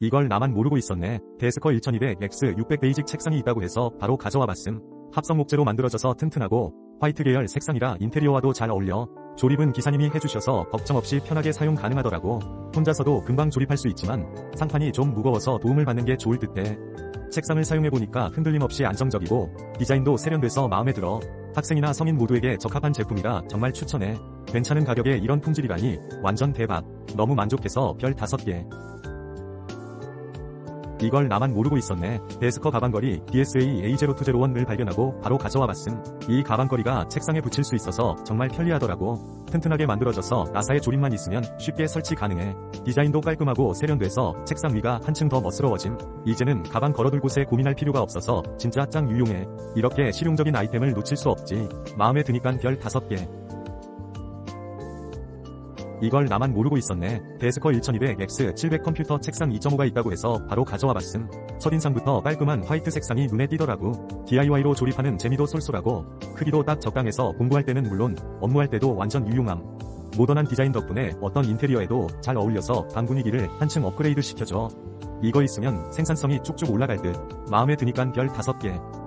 이걸 나만 모르고 있었네. 데스커 1200X 600 베이직 책상이 있다고 해서 바로 가져와 봤음. 합성 목재로 만들어져서 튼튼하고 화이트 계열 색상이라 인테리어와도 잘 어울려. 조립은 기사님이 해주셔서 걱정 없이 편하게 사용 가능하더라고. 혼자서도 금방 조립할 수 있지만 상판이 좀 무거워서 도움을 받는 게 좋을 듯해. 책상을 사용해보니까 흔들림 없이 안정적이고 디자인도 세련돼서 마음에 들어. 학생이나 성인 모두에게 적합한 제품이라 정말 추천해. 괜찮은 가격에 이런 품질이라니 완전 대박. 너무 만족해서 별 5개. 이걸 나만 모르고 있었네. 데스커 가방걸이 DSA A0201을 발견하고 바로 가져와 봤음. 이 가방걸이가 책상에 붙일 수 있어서 정말 편리하더라고. 튼튼하게 만들어져서 나사의 조립만 있으면 쉽게 설치 가능해. 디자인도 깔끔하고 세련돼서 책상 위가 한층 더 멋스러워짐. 이제는 가방 걸어둘 곳에 고민할 필요가 없어서 진짜 짱 유용해. 이렇게 실용적인 아이템을 놓칠 수 없지. 마음에 드니깐 별 5개. 이걸 나만 모르고 있었네. 데스커 1200X 700 컴퓨터 책상 2.5가 있다고 해서 바로 가져와 봤음. 첫인상부터 깔끔한 화이트 색상이 눈에 띄더라고. DIY로 조립하는 재미도 쏠쏠하고 크기도 딱 적당해서 공부할 때는 물론 업무할 때도 완전 유용함. 모던한 디자인 덕분에 어떤 인테리어에도 잘 어울려서 방 분위기를 한층 업그레이드 시켜줘. 이거 있으면 생산성이 쭉쭉 올라갈 듯. 마음에 드니깐 별 5개.